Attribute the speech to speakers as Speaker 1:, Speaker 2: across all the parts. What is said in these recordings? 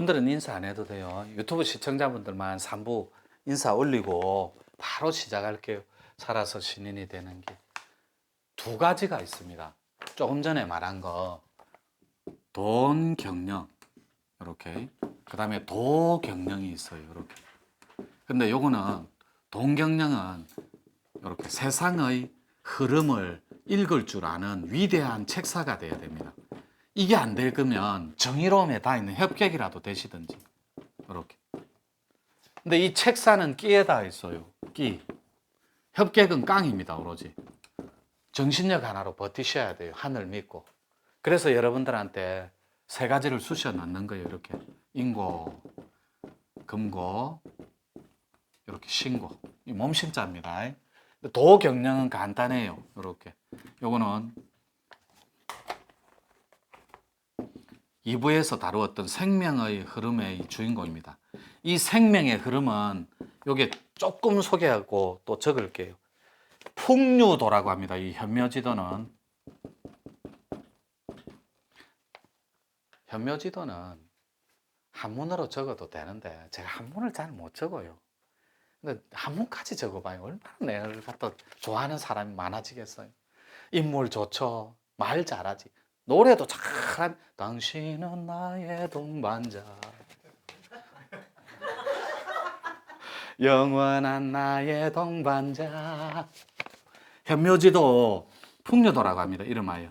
Speaker 1: 여러분들은 인사 안 해도 돼요. 유튜브 시청자분들만 3부 인사 올리고 바로 시작할게요. 살아서 신인이 되는 게. 두 가지가 있습니다. 조금 전에 말한 거. 돈 경영. 이렇게. 그 다음에 도 경영이 있어요. 이렇게. 근데 요거는 돈 경영은 이렇게 세상의 흐름을 읽을 줄 아는 위대한 책사가 돼야 됩니다. 이게 안 될 거면 정의로움에 다 있는 협객이라도 되시든지 이렇게. 근데 이 책사는 끼에 다 있어요. 끼. 협객은 깡입니다. 오로지. 정신력 하나로 버티셔야 돼요. 하늘 믿고. 그래서 여러분들한테 세 가지를 쑤셔 넣는 거예요. 이렇게. 인고, 금고, 이렇게 신고. 이 몸신자입니다. 도 경영은 간단해요. 이렇게. 요거는 2부에서 다루었던 생명의 흐름의 주인공입니다. 이 생명의 흐름은 요게 조금 소개하고 또 적을게요. 풍류도라고 합니다. 이 현묘지도는 현묘지도는 한문으로 적어도 되는데 제가 한문을 잘 못 적어요. 근데 한문까지 적어봐요. 얼마나 내가 갖다 좋아하는 사람이 많아지겠어요. 인물 좋죠. 말 잘하지. 노래도 잘한 당신은 나의 동반자. 영원한 나의 동반자. 현묘지도 풍류도라고 합니다 이름하여.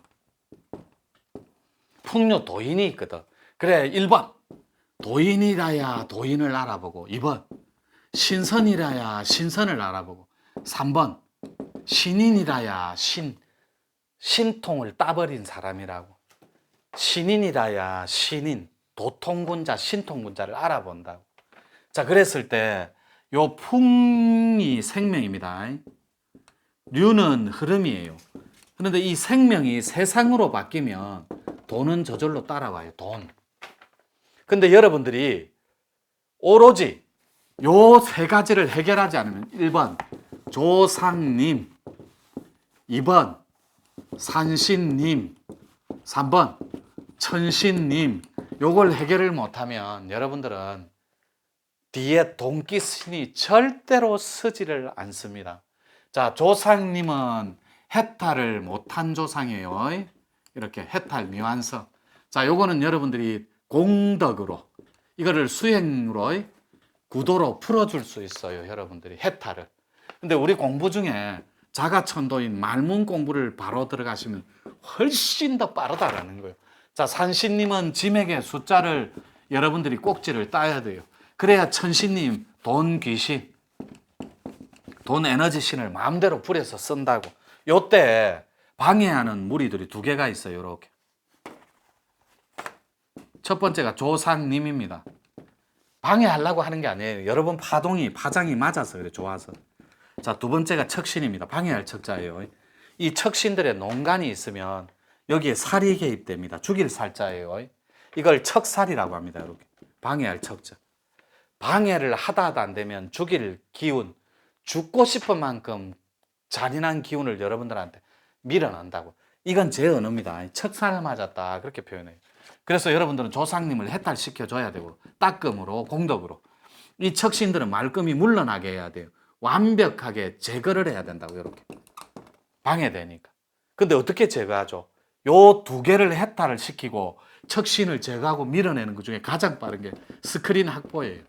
Speaker 1: 풍류 도인이 있거든. 그래 1번. 도인이라야 도인을 알아보고 2번. 신선이라야 신선을 알아보고 3번. 신인이라야 신 신통을 따버린 사람이라고. 신인이라야 신인, 도통군자, 신통군자를 알아본다고. 자, 그랬을 때, 요 풍이 생명입니다. 류는 흐름이에요. 그런데 이 생명이 세상으로 바뀌면 돈은 저절로 따라와요, 돈. 근데 여러분들이 오로지 요 세 가지를 해결하지 않으면 1번 조상님, 2번 산신님, 3번 천신님, 요걸 해결을 못하면 여러분들은 뒤에 돈기신이 절대로 쓰지를 않습니다. 자, 조상님은 해탈을 못한 조상이에요. 이렇게 해탈 미완성. 자, 요거는 여러분들이 공덕으로, 이거를 수행으로, 구도로 풀어줄 수 있어요. 여러분들이 해탈을. 근데 우리 공부 중에 자가 천도인 말문 공부를 바로 들어가시면 훨씬 더 빠르다라는 거예요. 자, 산신님은 짐에게 숫자를 여러분들이 꼭지를 따야 돼요. 그래야 천신님 돈 귀신, 돈 에너지 신을 마음대로 부려서 쓴다고. 요때 방해하는 무리들이 두 개가 있어요. 이렇게. 첫 번째가 조상님입니다. 방해하려고 하는 게 아니에요. 여러분 파동이 파장이 맞아서 그래 좋아서. 자, 두 번째가 척신입니다. 방해할 척자예요. 이 척신들의 농간이 있으면 여기에 살이 개입됩니다. 죽일 살자예요. 이걸 척살이라고 합니다. 이렇게. 방해할 척자. 방해를 하다 하다 안 되면 죽일 기운, 죽고 싶은 만큼 잔인한 기운을 여러분들한테 밀어낸다고. 이건 제 언어입니다. 척살을 맞았다. 그렇게 표현해요. 그래서 여러분들은 조상님을 해탈시켜 줘야 되고, 따끔으로, 공덕으로. 이 척신들은 말끔히 물러나게 해야 돼요. 완벽하게 제거를 해야 된다고 이렇게 방해되니까. 근데 어떻게 제거하죠? 요 두 개를 해탈을 시키고 척신을 제거하고 밀어내는 것 중에 가장 빠른 게 스크린 확보예요.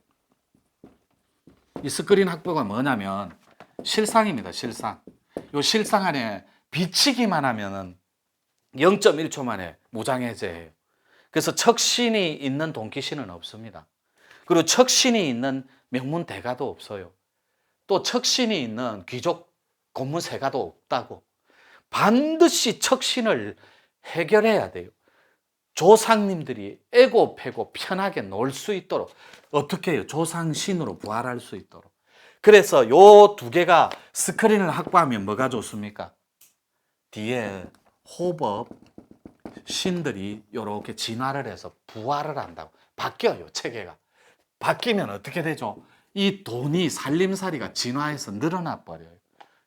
Speaker 1: 이 스크린 확보가 뭐냐면 실상입니다. 실상. 요 실상 안에 비치기만 하면은 0.1초 만에 무장해제해요. 그래서 척신이 있는 동기신은 없습니다. 그리고 척신이 있는 명문 대가도 없어요. 또 척신이 있는 귀족 고문세가도 없다고. 반드시 척신을 해결해야 돼요. 조상님들이 애고 패고 편하게 놀 수 있도록 어떻게 해요? 조상신으로 부활할 수 있도록. 그래서 요 두 개가 스크린을 확보하면 뭐가 좋습니까? 뒤에 호법 신들이 이렇게 진화를 해서 부활을 한다고 바뀌어요 체계가 바뀌면 어떻게 되죠? 이 돈이 살림살이가 진화해서 늘어나 버려요.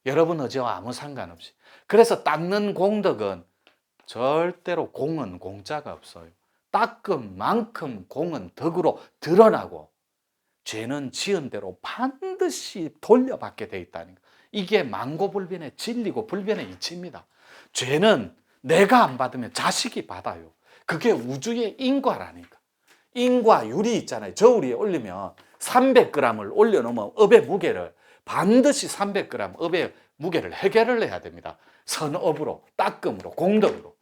Speaker 1: 여러분 어제와 아무 상관없이. 그래서 닦는 공덕은 절대로 공은 공짜가 없어요. 닦은 만큼 공은 덕으로 드러나고 죄는 지은 대로 반드시 돌려받게 돼 있다는 거. 이게 망고불변의 진리고 불변의 이치입니다. 죄는 내가 안 받으면 자식이 받아요. 그게 우주의 인과라니까. 인과 유리 있잖아요. 저울 위에 올리면 300g을 올려놓으면 업의 무게를 반드시 300g 업의 무게를 해결을 해야 됩니다. 선업으로, 따끔으로, 공덕으로.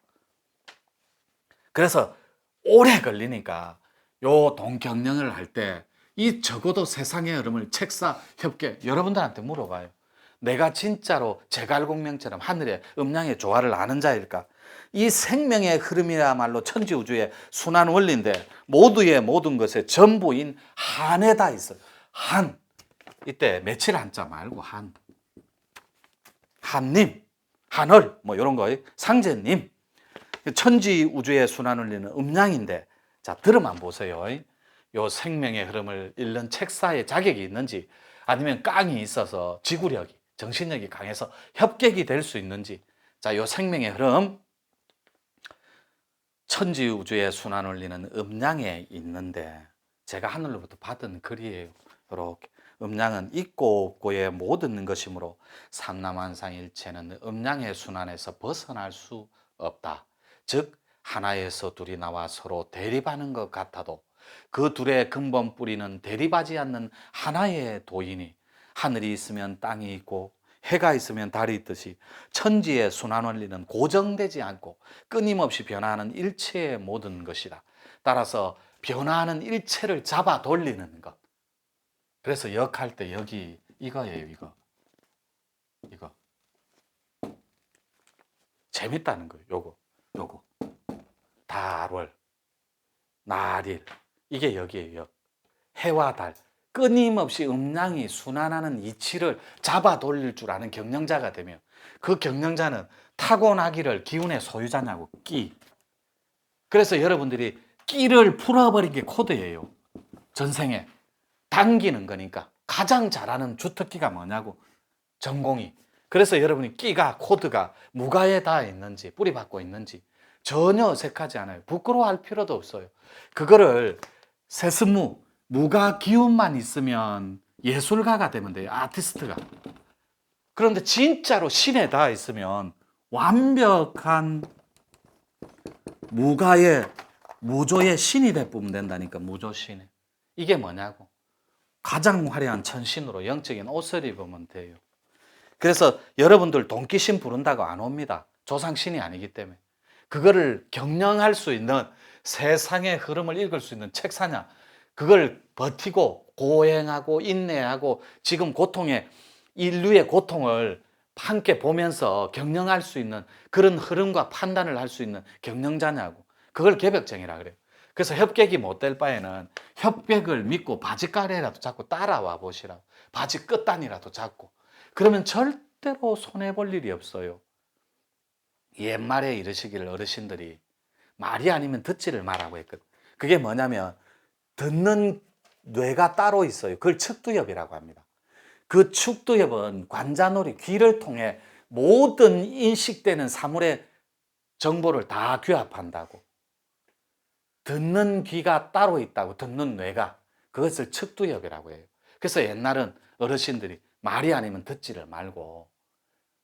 Speaker 1: 그래서 오래 걸리니까 요 동경령을 할 때 이 적어도 세상의 흐름을 책사 협계 여러분들한테 물어봐요. 내가 진짜로 제갈공명처럼 하늘의 음양의 조화를 아는 자일까? 이 생명의 흐름이야말로 천지우주의 순환 원리인데 모두의 모든 것의 전부인 한에 다 있어요. 한. 이때 며칠 한자 말고 한. 한님, 한월 뭐 이런 거 상제님. 천지 우주의 순환 원리는 음양인데 자 들어만 보세요. 요 생명의 흐름을 읽는 책사에 자격이 있는지 아니면 깡이 있어서 지구력이 정신력이 강해서 협객이 될 수 있는지 자 요 생명의 흐름 천지 우주의 순환 원리는 음양에 있는데 제가 하늘로부터 받은 글이에요. 이렇게 음양은 있고 없고의 모든 것이므로 삼남한상일체는 음양의 순환에서 벗어날 수 없다. 즉 하나에서 둘이 나와 서로 대립하는 것 같아도 그 둘의 근본 뿌리는 대립하지 않는 하나의 도인이 하늘이 있으면 땅이 있고 해가 있으면 달이 있듯이 천지의 순환 원리는 고정되지 않고 끊임없이 변화하는 일체의 모든 것이다. 따라서 변화하는 일체를 잡아 돌리는 것. 그래서 역할 때 여기 이거예요, 이거. 이거. 재밌다는 거예요, 요거. 요거. 달월, 날일. 이게 여기에요. 해와 달. 끊임없이 음량이 순환하는 이치를 잡아 돌릴 줄 아는 경영자가 되면 그 경영자는 타고나기를 기운의 소유자냐고 끼. 그래서 여러분들이 끼를 풀어버린 게 코드예요. 전생에. 당기는 거니까. 가장 잘하는 주특기가 뭐냐고. 전공이. 그래서 여러분이 끼가, 코드가 무가에 닿아 있는지, 뿌리 받고 있는지 전혀 어색하지 않아요. 부끄러워할 필요도 없어요. 그거를 세스무, 무가 기운만 있으면 예술가가 되면 돼요. 아티스트가. 그런데 진짜로 신에 닿아 있으면 완벽한 무가의 무조의 신이 되뿜면 된다니까 무조신에. 이게 뭐냐고. 가장 화려한 천신으로 영적인 옷을 입으면 돼요. 그래서 여러분들 동기신 부른다고 안 옵니다. 조상신이 아니기 때문에. 그거를 경영할 수 있는 세상의 흐름을 읽을 수 있는 책 사냐. 그걸 버티고 고행하고 인내하고 지금 고통의 인류의 고통을 함께 보면서 경영할 수 있는 그런 흐름과 판단을 할 수 있는 경영자냐고. 그걸 개벽정이라 그래요. 그래서 협객이 못 될 바에는 협객을 믿고 바지가래라도 잡고 따라와 보시라. 바지 끝단이라도 잡고. 그러면 절대로 손해 볼 일이 없어요. 옛말에 이르시기를 어르신들이 말이 아니면 듣지를 말라고 했거든. 그게 뭐냐면 듣는 뇌가 따로 있어요. 그걸 측두엽이라고 합니다. 그 측두엽은 관자놀이 귀를 통해 모든 인식되는 사물의 정보를 다 규합한다고. 듣는 귀가 따로 있다고 듣는 뇌가 그것을 측두엽이라고 해요. 그래서 옛날은 어르신들이 말이 아니면 듣지를 말고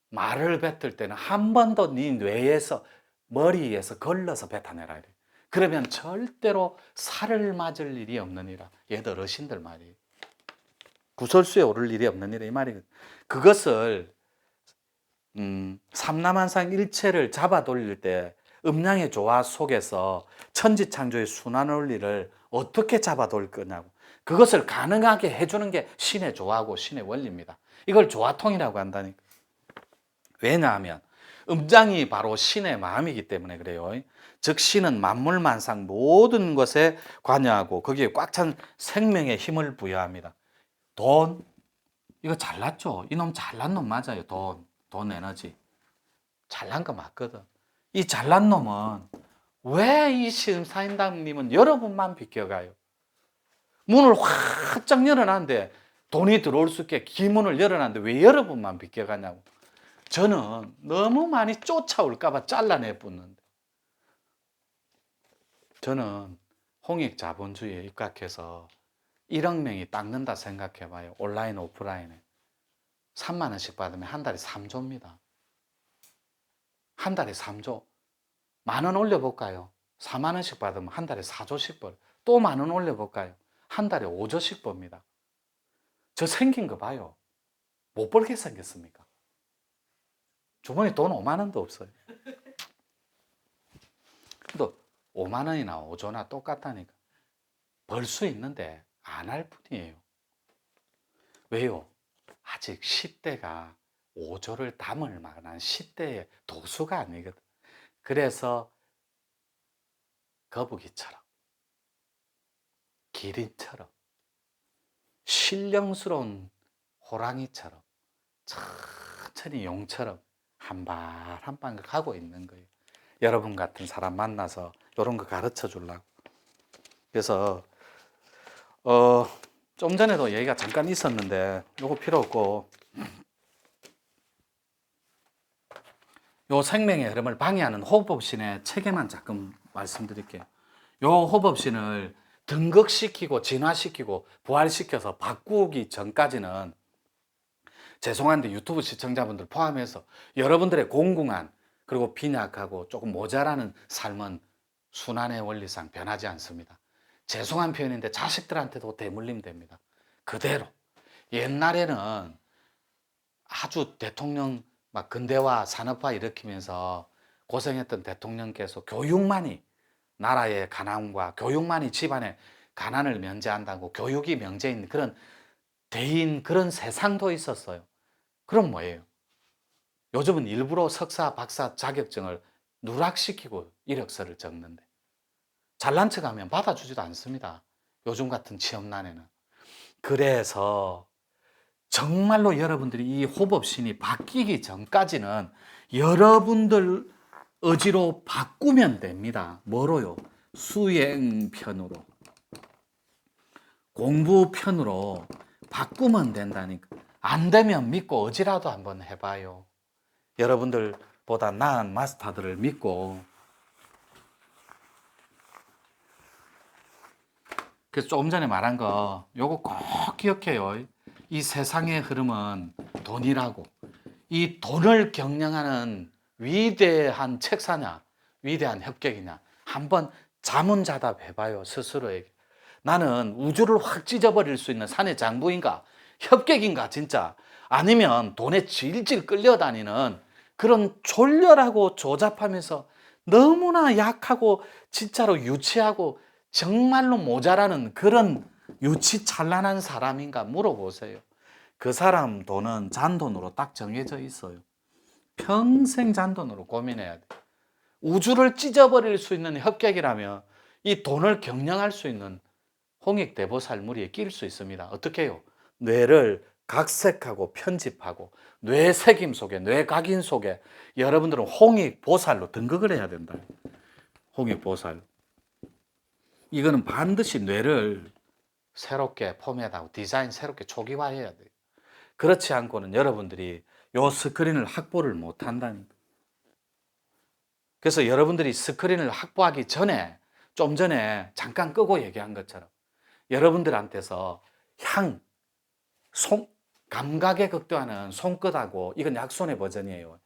Speaker 1: 말을 뱉을 때는 한 번도 네 뇌에서 머리에서 걸러서 뱉어내라 이래. 그러면 절대로 살을 맞을 일이 없느니라. 얘들 어르신들 말이. 구설수에 오를 일이 없느니라 이 말이. 그것을 음, 삼남한상 일체를 잡아 돌릴 때 음양의 조화 속에서 천지창조의 순환 원리를 어떻게 잡아 돌 거냐고. 그것을 가능하게 해주는 게 신의 조화고 신의 원리입니다. 이걸 조화통이라고 한다니까. 왜냐하면 음장이 바로 신의 마음이기 때문에 그래요. 즉 신은 만물만상 모든 것에 관여하고 거기에 꽉 찬 생명의 힘을 부여합니다. 돈 이거 잘났죠? 이놈 잘난 놈 맞아요. 돈, 돈 에너지 잘난 거 맞거든. 이 잘난 놈은 왜이 심사인당님은 여러분만 비껴가요? 문을 활짝 열어놨는데 돈이 들어올 수 있게 기문을 열어놨는데 왜 여러분만 비껴가냐고. 저는 너무 많이 쫓아올까봐 잘라내 붙는데. 저는 홍익 자본주의에 입각해서 1억 명이 닦는다 생각해 봐요. 온라인, 오프라인에. 3만 원씩 받으면 한 달에 3조입니다. 한 달에 3조. 만 원 올려볼까요? 4만 원씩 받으면 한 달에 4조씩 벌. 또 만 원 올려볼까요? 한 달에 5조씩 법니다. 저 생긴 거 봐요. 못 벌게 생겼습니까? 주머니 돈 5만 원도 없어요. 또 5만 원이나 5조나 똑같다니까. 벌 수 있는데 안 할 뿐이에요. 왜요? 아직 10대가 5조를 담을 만한 10대의 도수가 아니거든. 그래서 거북이처럼, 기린처럼, 신령스러운 호랑이처럼, 천천히 용처럼 한 발 한 발 가고 있는 거예요. 여러분 같은 사람 만나서 이런 거 가르쳐 주려고. 그래서 어, 좀 전에도 얘기가 잠깐 있었는데 요거 필요 없고 요 생명의 흐름을 방해하는 호흡법신의 체계만 잠깐 말씀드릴게요. 요 호흡법신을 등극시키고 진화시키고 부활시켜서 바꾸기 전까지는 죄송한데 유튜브 시청자분들 포함해서 여러분들의 공공한 그리고 빈약하고 조금 모자라는 삶은 순환의 원리상 변하지 않습니다. 죄송한 표현인데 자식들한테도 대물림 됩니다. 그대로. 옛날에는 아주 대통령 막 근대화 산업화 일으키면서 고생했던 대통령께서 교육만이 나라의 가난과 교육만이 집안의 가난을 면제한다고 교육이 명제인 그런 대인 그런 세상도 있었어요. 그럼 뭐예요? 요즘은 일부러 석사, 박사 자격증을 누락시키고 이력서를 적는데 잘난 척 하면 받아주지도 않습니다. 요즘 같은 취업난에는. 그래서 정말로 여러분들이 이 호법신이 바뀌기 전까지는 여러분들 의지로 바꾸면 됩니다. 뭐로요? 수행편으로. 공부편으로 바꾸면 된다니까. 안 되면 믿고 어지라도 한번 해봐요. 여러분들보다 나은 마스터들을 믿고. 그래서 조금 전에 말한 거, 요거 꼭 기억해요. 이 세상의 흐름은 돈이라고. 이 돈을 경영하는 위대한 책사냐, 위대한 협격이냐. 한번 자문자답 해봐요, 스스로에게. 나는 우주를 확 찢어버릴 수 있는 산의 장부인가? 협객인가, 진짜? 아니면 돈에 질질 끌려다니는 그런 졸렬하고 조잡하면서 너무나 약하고 진짜로 유치하고 정말로 모자라는 그런 유치 찬란한 사람인가 물어보세요. 그 사람 돈은 잔돈으로 딱 정해져 있어요. 평생 잔돈으로 고민해야 돼. 우주를 찢어버릴 수 있는 협객이라면 이 돈을 경영할 수 있는 홍익대보살 무리에 끼일 수 있습니다. 어떻게 해요? 뇌를 각색하고 편집하고 뇌색임 속에 뇌각인 속에 여러분들은 홍익보살로 등극을 해야 된다. 홍익보살. 이거는 반드시 뇌를 새롭게 포맷하고 디자인 새롭게 초기화해야 돼요. 그렇지 않고는 여러분들이 요 스크린을 확보를 못 한다니까. 그래서 여러분들이 스크린을 확보하기 전에 좀 전에 잠깐 끄고 얘기한 것처럼 여러분들한테서 향, 손, 감각에 극대화하는 손끝하고 이건 약손의 버전이에요.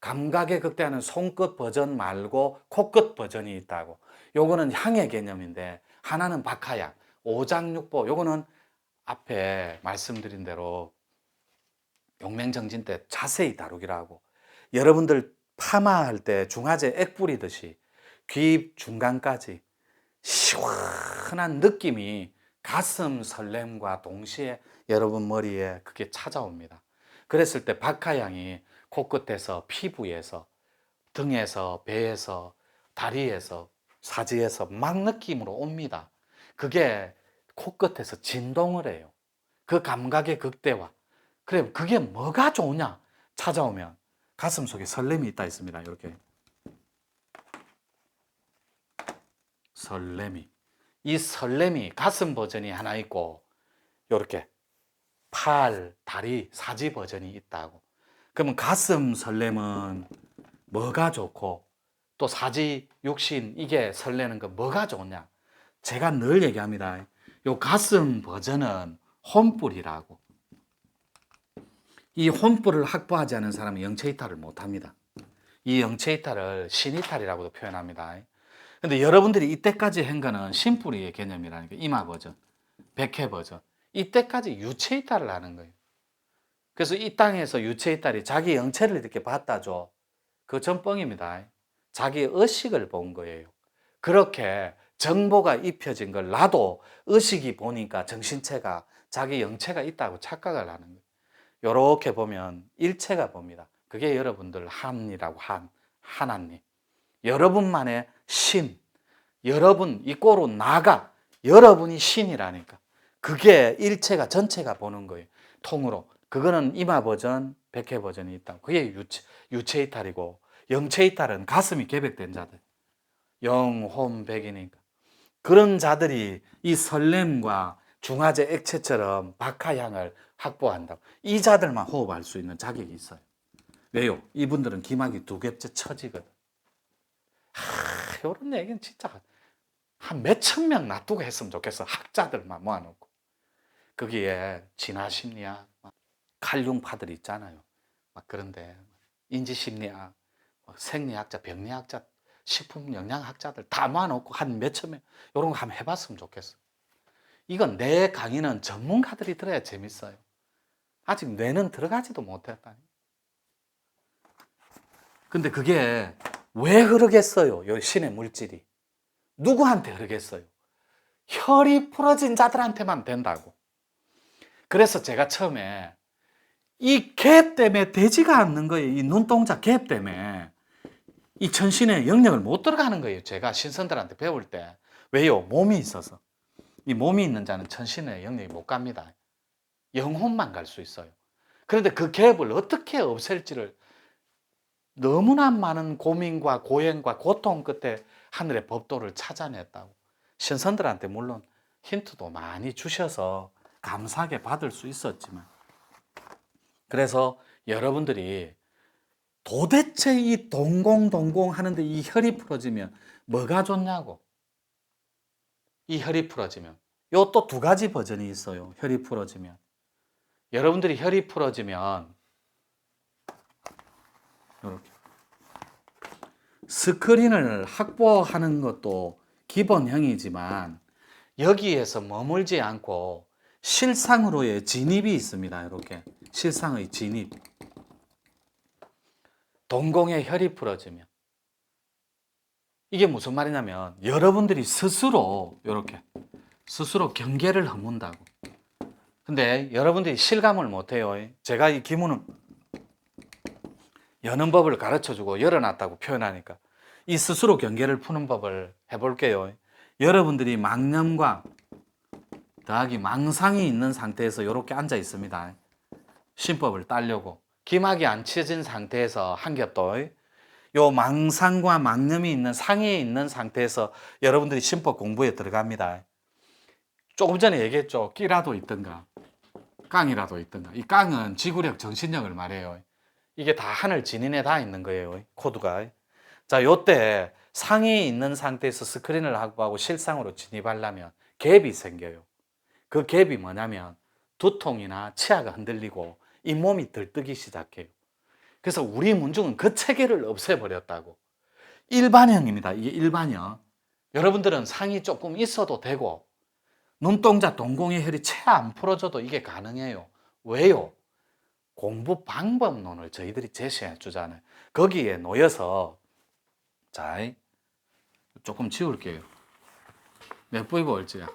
Speaker 1: 감각에 극대화하는 손끝 버전 말고 코끝 버전이 있다고. 요거는 향의 개념인데 하나는 박하향, 오장육보. 요거는 앞에 말씀드린 대로 용맹정진 때 자세히 다루기로 하고 여러분들 파마할 때 중화제 액 뿌리듯이 귀 중간까지 시원한 느낌이 가슴 설렘과 동시에 여러분 머리에 그게 찾아옵니다. 그랬을 때 박하향이 코끝에서 피부에서 등에서 배에서 다리에서 사지에서 막 느낌으로 옵니다. 그게 코끝에서 진동을 해요. 그 감각의 극대화. 그래, 그게 뭐가 좋으냐? 찾아오면 가슴 속에 설렘이 있다 있습니다. 이렇게. 설렘이. 이 설렘이 가슴 버전이 하나 있고, 이렇게 팔, 다리, 사지 버전이 있다고. 그러면 가슴 설렘은 뭐가 좋고, 또 사지, 육신 이게 설레는 거 뭐가 좋냐? 제가 늘 얘기합니다. 요 가슴 버전은 혼뿔이라고. 이 혼뿔을 확보하지 않은 사람은 영체 이탈을 못 합니다. 이 영체 이탈을 신 이탈이라고도 표현합니다. 근데 여러분들이 이때까지 한 거는 신뿌리의 개념이라니까 이마 버전, 백회 버전. 이때까지 유체 이탈을 하는 거예요. 그래서 이 땅에서 유체 이탈이 자기 영체를 이렇게 받다 줘. 그거 전뻥입니다. 자기 의식을 본 거예요. 그렇게 정보가 입혀진 걸 나도 의식이 보니까 정신체가 자기 영체가 있다고 착각을 하는 거예요. 요렇게 보면 일체가 봅니다. 그게 여러분들 한이라고 한, 하나님. 여러분만의 신. 여러분, 이 꼴로 나가. 여러분이 신이라니까. 그게 일체가 전체가 보는 거예요. 통으로. 그거는 이마 버전, 백회 버전이 있다. 그게 유체, 유체 이탈이고, 영체 이탈은 가슴이 개백된 자들. 영혼 백이니까. 그런 자들이 이 설렘과 중화제 액체처럼 박하향을 확보한다고. 이 자들만 호흡할 수 있는 자격이 있어요. 왜요? 이분들은 기막이 두 겹째 처지거든. 하, 이런 얘기는 진짜 한 몇천 명 놔두고 했으면 좋겠어. 학자들만 모아놓고. 거기에 진화심리학, 막 칼륨파들 있잖아요. 막 그런데 인지심리학, 막 생리학자, 병리학자, 식품 영양학자들 다 모아놓고 한 몇천 명 이런 거 한번 해봤으면 좋겠어. 이건 내 강의는 전문가들이 들어야 재밌어요. 아직 뇌는 들어가지도 못했다니. 근데 그게 왜 흐르겠어요? 요 신의 물질이. 누구한테 흐르겠어요? 혈이 풀어진 자들한테만 된다고. 그래서 제가 처음에 이갭 때문에 되지가 않는 거예요. 이 눈동자 갭 때문에. 이 천신의 영역을 못 들어가는 거예요. 제가 신선들한테 배울 때. 왜요? 몸이 있어서. 이 몸이 있는 자는 천신의 영역이 못 갑니다. 영혼만 갈 수 있어요. 그런데 그 갭을 어떻게 없앨지를 너무나 많은 고민과 고행과 고통 끝에 하늘의 법도를 찾아냈다고. 신선들한테 물론 힌트도 많이 주셔서 감사하게 받을 수 있었지만. 그래서 여러분들이 도대체 이 동공동공 하는데 이 혈이 풀어지면 뭐가 좋냐고. 이 혈이 풀어지면. 요 또 두 가지 버전이 있어요. 혈이 풀어지면. 여러분들이 혈이 풀어지면 이렇게 스크린을 확보하는 것도 기본형이지만 여기에서 머물지 않고 실상으로의 진입이 있습니다. 이렇게 실상의 진입. 동공의 혈이 풀어지면 이게 무슨 말이냐면 여러분들이 스스로 이렇게 스스로 경계를 허문다고. 근데 여러분들이 실감을 못해요. 제가 이 기문은 여는 법을 가르쳐 주고 열어놨다고 표현하니까 이 스스로 경계를 푸는 법을 해볼게요. 여러분들이 망념과 더하기 망상이 있는 상태에서 이렇게 앉아 있습니다. 신법을 따려고. 기막이 안 치어진 상태에서 한 겹도 요 망상과 망념이 있는 상해에 있는 상태에서 여러분들이 신법 공부에 들어갑니다. 조금 전에 얘기했죠. 끼라도 있던가, 깡이라도 있던가. 이 깡은 지구력, 정신력을 말해요. 이게 다 하늘 진인에 다 있는 거예요. 코드가. 자, 요때 상해에 있는 상태에서 스크린을 확보하고 실상으로 진입하려면 갭이 생겨요. 그 갭이 뭐냐면 두통이나 치아가 흔들리고 잇몸이 들뜨기 시작해요. 그래서 우리 문중은 그 체계를 없애버렸다고. 일반형입니다. 이게 일반형. 여러분들은 상이 조금 있어도 되고 눈동자 동공의 혈이 채 안 풀어져도 이게 가능해요. 왜요? 공부 방법론을 저희들이 제시해 주잖아요. 거기에 놓여서 자 조금 지울게요. 몇 부이고 얼지야?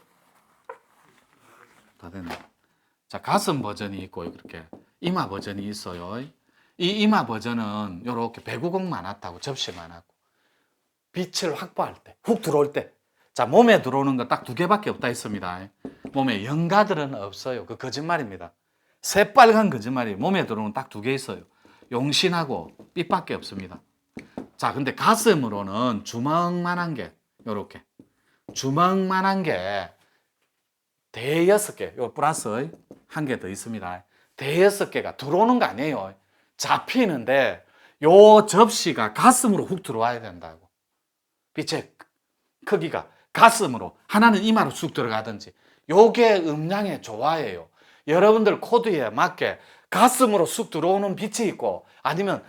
Speaker 1: 다 됐네. 자 가슴 버전이 있고 이렇게 이마 버전이 있어요. 이 이마 버전은 이렇게 배구공 많았다고 접시 많았고 빛을 확보할 때, 훅 들어올 때, 자 몸에 들어오는 거 딱 두 개밖에 없다 했습니다. 몸에 영가들은 없어요. 그 거짓말입니다. 새빨간 거짓말이 몸에 들어오는 딱 두 개 있어요. 용신하고 삐밖에 없습니다. 자, 근데 가슴으로는 주먹만한 게 요렇게 주먹만한 게 대여섯 개, 요 플러스 한 개 더 있습니다. 대여섯 개가 들어오는 거 아니에요. 잡히는데 요 접시가 가슴으로 훅 들어와야 된다고. 빛의 크기가 가슴으로 하나는 이마로 쑥 들어가든지 요게 음량의 조화예요. 여러분들 코드에 맞게 가슴으로 쑥 들어오는 빛이 있고 아니면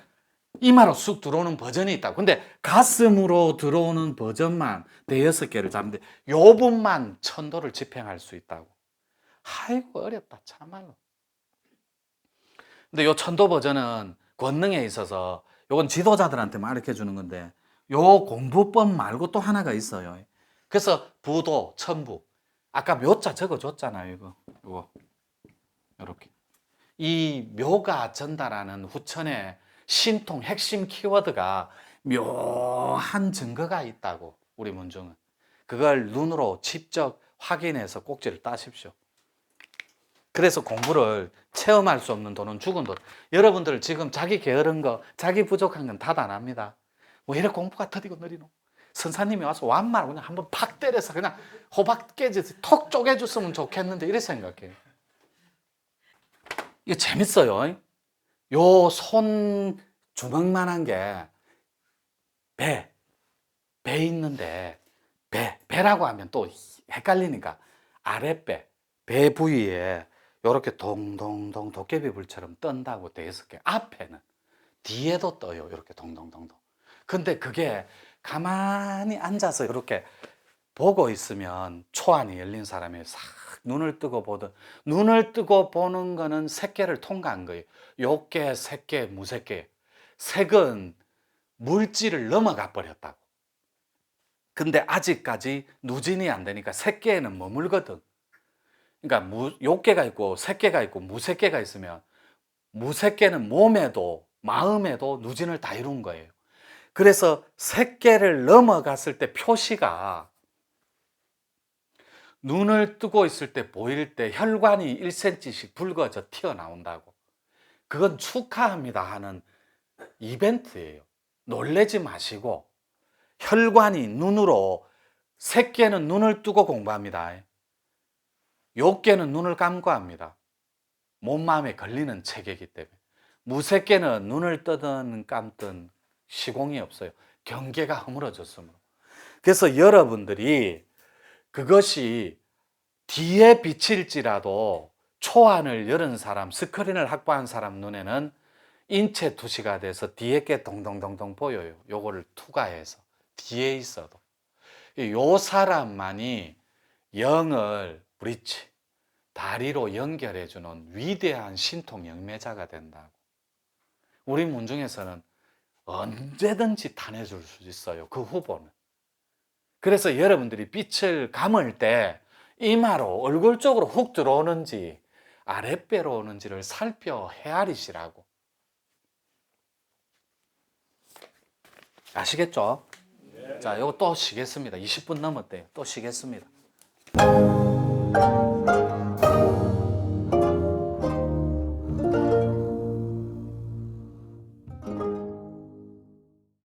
Speaker 1: 이마로 쑥 들어오는 버전이 있다. 근데 가슴으로 들어오는 버전만 대여섯 개를 잡는데 요 분만 천도를 집행할 수 있다고. 아이고 어렵다 참말로. 근데 요 천도 버전은 권능에 있어서 요건 지도자들한테만 이렇게 주는 건데 요 공부법 말고 또 하나가 있어요. 그래서 부도, 천부. 아까 묘자 적어줬잖아요, 이거. 이거. 이렇게. 이 묘가 전달하는 후천의 신통 핵심 키워드가 묘한 증거가 있다고, 우리 문중은. 그걸 눈으로 직접 확인해서 꼭지를 따십시오. 그래서 공부를 체험할 수 없는 돈은 죽은 돈. 여러분들 지금 자기 게으른 거, 자기 부족한 건다다 납니다. 왜 이래 공부가 더디고 느리노? 선사님이 와서 완말 그냥 한번 팍 때려서 그냥 호박 깨지 톡 쪼개줬으면 좋겠는데 이래 생각해요. 이게 재밌어요. 요 손 주먹만한 게 배, 배 있는데 배, 배라고 하면 또 헷갈리니까 아랫배, 배 부위에 요렇게 동동동 도깨비 불처럼 뜬다고 돼 있을게 앞에는 뒤에도 떠요. 이렇게 동동동동. 근데 그게 가만히 앉아서 이렇게 보고 있으면 초안이 열린 사람이 싹 눈을 뜨고 보던 눈을 뜨고 보는 거는 색계를 통과한 거예요. 요계, 색계, 무색계. 색은 물질을 넘어가 버렸다고. 근데 아직까지 누진이 안 되니까 색계에는 머물거든. 그러니까 무, 요계가 있고 색계가 있고 무색계가 있으면 무색계는 몸에도 마음에도 누진을 다 이룬 거예요. 그래서 색계를 넘어갔을 때 표시가 눈을 뜨고 있을 때 보일 때 혈관이 1cm씩 붉어져 튀어나온다고. 그건 축하합니다 하는 이벤트예요. 놀래지 마시고 혈관이 눈으로 색계는 눈을 뜨고 공부합니다. 욕계는 눈을 감고 합니다. 몸 마음에 걸리는 체계이기 때문에. 무색계는 눈을 뜨든 감든 시공이 없어요. 경계가 허물어졌으므로. 그래서 여러분들이 그것이 뒤에 비칠지라도 초안을 열은 사람, 스크린을 확보한 사람 눈에는 인체 투시가 돼서 뒤에 게 동동동동 보여요. 요거를 투과해서 뒤에 있어도 요 사람만이 영을 브릿지 다리로 연결해 주는 위대한 신통 영매자가 된다고. 우리 문중에서는 언제든지 탄해 줄 수 있어요. 그 후보는. 그래서 여러분들이 빛을 감을 때 이마로 얼굴 쪽으로 훅 들어오는지 아랫배로 오는지를 살펴 헤아리시라고. 아시겠죠? 자, 이거 또 쉬겠습니다. 20분 넘었대요. 또 쉬겠습니다.